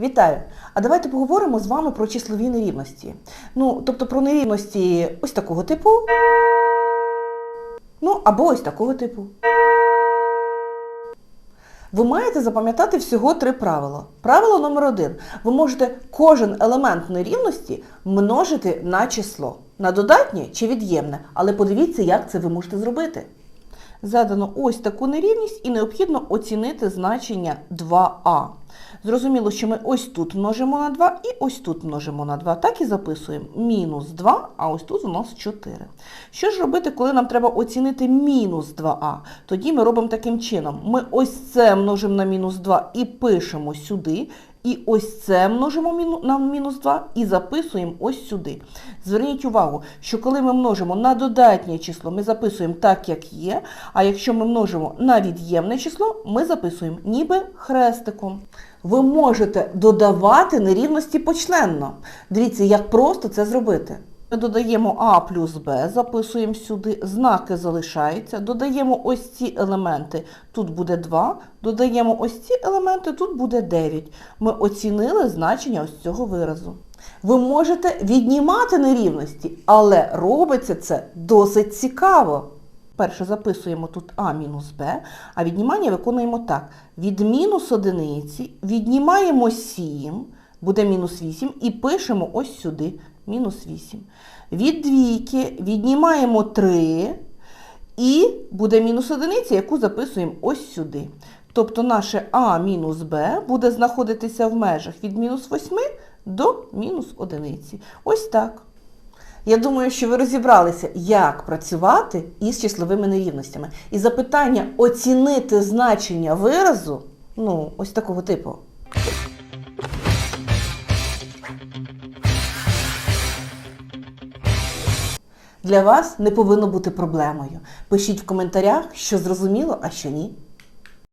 Вітаю! А давайте поговоримо з вами про числові нерівності. Ну, тобто про нерівності ось такого типу. Ну, або ось такого типу. Ви маєте запам'ятати всього три правила. Правило номер один. Ви можете кожен елемент нерівності множити на число. На додатнє чи від'ємне. Але подивіться, як це ви можете зробити. Задано ось таку нерівність і необхідно оцінити значення 2а. Зрозуміло, що ми ось тут множимо на 2 і ось тут множимо на 2. Так і записуємо. Мінус 2, а ось тут у нас 4. Що ж робити, коли нам треба оцінити мінус 2а? Тоді ми робимо таким чином. Ми ось це множимо на мінус 2 і пишемо сюди. І ось це множимо на мінус 2 і записуємо ось сюди. Зверніть увагу, що коли ми множимо на додатнє число, ми записуємо так, як є, а якщо ми множимо на від'ємне число, ми записуємо ніби хрестиком. Ви можете додавати нерівності почленно. Дивіться, як просто це зробити. Ми додаємо А плюс Б, записуємо сюди, знаки залишаються, додаємо ось ці елементи, тут буде 2, додаємо ось ці елементи, тут буде 9. Ми оцінили значення ось цього виразу. Ви можете віднімати нерівності, але робиться це досить цікаво. Перше записуємо тут А мінус Б, а віднімання виконуємо так. Від мінус одиниці віднімаємо 7, буде мінус 8, і пишемо ось сюди мінус 8. Від двійки віднімаємо 3, і буде мінус одиниця, яку записуємо ось сюди. Тобто наше А мінус Б буде знаходитися в межах від мінус 8 до мінус одиниці. Ось так. Я думаю, що ви розібралися, як працювати із числовими нерівностями. І запитання оцінити значення виразу, ну, ось такого типу. Для вас не повинно бути проблемою. Пишіть в коментарях, що зрозуміло, а що ні.